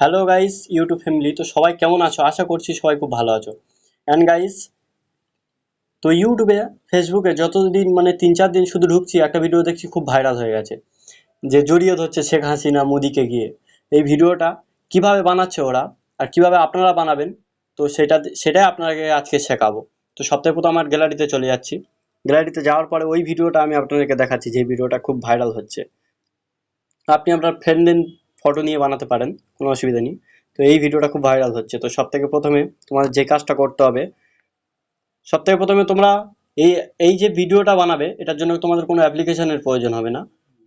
Hello guys YouTube family তো সবাই কেমন আছো? আশা করছি সবাই খুব ভালো আছো। অ্যান্ড গাইস তো ইউটিউবে ফেসবুকে যতদিন মানে তিন চার দিন শুধু ঢুকছি, একটা ভিডিও দেখছি খুব ভাইরাল হয়ে গেছে। যে জড়িয়ে ধরছে শেখ হাসিনা, মোদিকে গিয়ে। এই ভিডিওটা কীভাবে বানাচ্ছে ওরা আর কীভাবে আপনারা বানাবেন, তো সেটা, সেটাই আপনাকে আজকে শেখাবো। তো সপ্তাহে প্রথম আমার গ্যালারিতে চলে যাচ্ছি। গ্যালারিতে যাওয়ার পরে ওই ভিডিওটা আমি আপনাদেরকে দেখাচ্ছি, যে ভিডিওটা খুব ভাইরাল হচ্ছে। আপনি আপনার ফ্রেন্ডের ফটো নিয়ে বানাতে পারেন, কোনো অসুবিধা নেই। তো এই ভিডিওটা খুব ভাইরাল হচ্ছে। তো সব থেকে প্রথমে তোমাদের যে কাজটা করতে হবে সব থেকে প্রথমে তোমরা এই এই যে ভিডিওটা বানাবে, এটার জন্য তোমাদের কোনো অ্যাপ্লিকেশনের প্রয়োজন হবে না।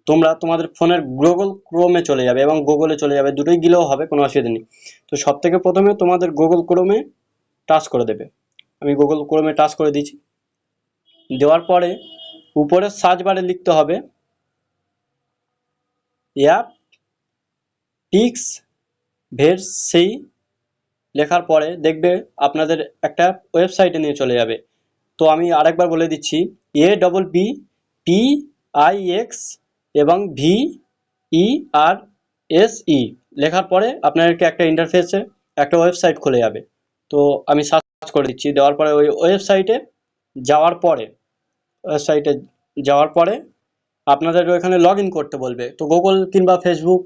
তোমরা তোমাদের ফোনের গুগল ক্রোমে চলে যাবে এবং গুগলে চলে যাবে। দুটোই গেলেও হবে, কোনো অসুবিধা নেই। তো সব থেকে প্রথমে তোমাদের গুগল ক্রোমে টাচ করে দেবে। আমি গুগল ক্রোমে টাচ করে দিয়েছি দেওয়ার পরে উপরে সার্চ বারে লিখতে হবে অ্যাপ পিক্স ভেরসেই লেখার পরে দেখবে আপনাদের একটা ওয়েবসাইটে নিয়ে চলে যাবে। তো আমি আরেকবার বলে দিচ্ছি A double P P I X এবং V E R S E লেখার পরে আপনাদেরকে একটা ইন্টারফেসে একটা ওয়েবসাইট খুলে যাবে। তো আমি সার্চ করে দিচ্ছি, দেওয়ার পরে ওই ওয়েবসাইটে যাওয়ার পরে ওয়েবসাইটে যাওয়ার পরে আপনাদের ওখানে লগ করতে বলবে। তো গুগল কিংবা ফেসবুক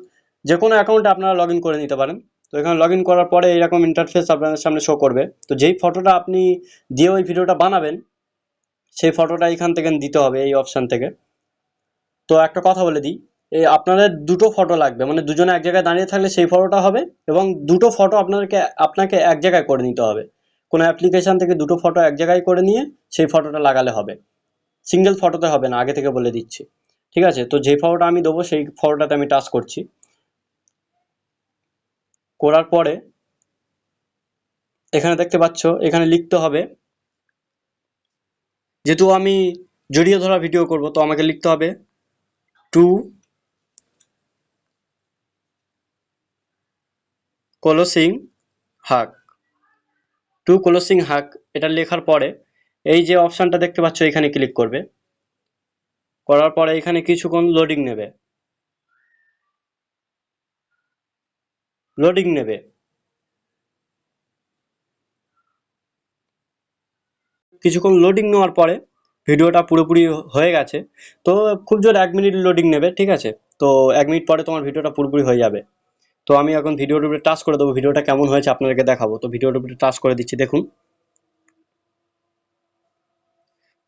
যে কোনো অ্যাকাউন্টে আপনারা লগ করে নিতে পারেন। তো এখানে লগ করার পরে এরকম ইন্টারফেস আপনাদের সামনে শো করবে। তো যেই ফটোটা আপনি দিয়ে ওই ভিডিওটা বানাবেন, সেই ফটোটা এখান থেকে দিতে হবে এই অপশান থেকে। তো একটা কথা বলে দিই এই আপনাদের দুটো ফটো লাগবে। মানে দুজনে এক জায়গায় দাঁড়িয়ে থাকলে সেই ফটোটা হবে এবং দুটো ফটো আপনাদেরকে, আপনাকে এক জায়গায় করে নিতে হবে। কোনো অ্যাপ্লিকেশান থেকে দুটো ফটো এক জায়গায় করে নিয়ে সেই ফটোটা লাগালে হবে। সিঙ্গেল ফটোতে হবে না, আগে থেকে বলে দিচ্ছি। ঠিক আছে? তো যে ফটোটা আমি দেবো, সেই ফটোটাতে আমি টাচ করছি। করার পরে এখানে দেখতে পাচ্ছ, এখানে লিখতে হবে, যেহেতু আমি জড়িয়ে ধরা ভিডিও করব, তো আমাকে লিখতে হবে two closing hook. Two closing hook, এটা লেখার পরে এই যে অপশানটা দেখতে পাচ্ছ, এখানে ক্লিক করবে। করার পরে এখানে কিছুক্ষণ লোডিং নেবে। লোডিং নেবে। কিছুক্ষণ লোডিং নেওয়ার পরে ভিডিওটা পুরোপুরি হয়ে গেছে। তো খুব জোর এক মিনিট লোডিং নেবে, ঠিক আছে? তো এক মিনিট পরে তোমার ভিডিওটা পুরোপুরি হয়ে যাবে। তো আমি এখন ভিডিওর উপরে টাচ করে দেবো, ভিডিওটা কেমন হয়েছে আপনাদেরকে দেখাবো। তো ভিডিওর উপরে টাচ করে দিচ্ছি, দেখুন।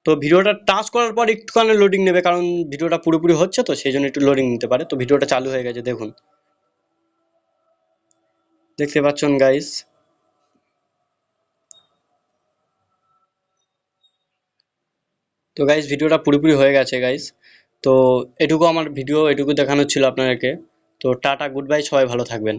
তো ভিডিওটা টাচ করার পর একটুখানি লোডিং নেবে, কারণ ভিডিওটা পুরোপুরি হচ্ছে তো, সেই জন্য একটু লোডিং নিতে পারে। তো ভিডিওটা চালু হয়ে গেছে, দেখুন। দেখতে পাচ্ছেন গাইস তো গাইস ভিডিওটা পুরোপুরি হয়ে গেছে গাইস তো, এটুকু আমার ভিডিও, এটুকু দেখানো ছিল আপনাদেরকে। তো, টাটা গুড বাই সবাই ভালো থাকবেন।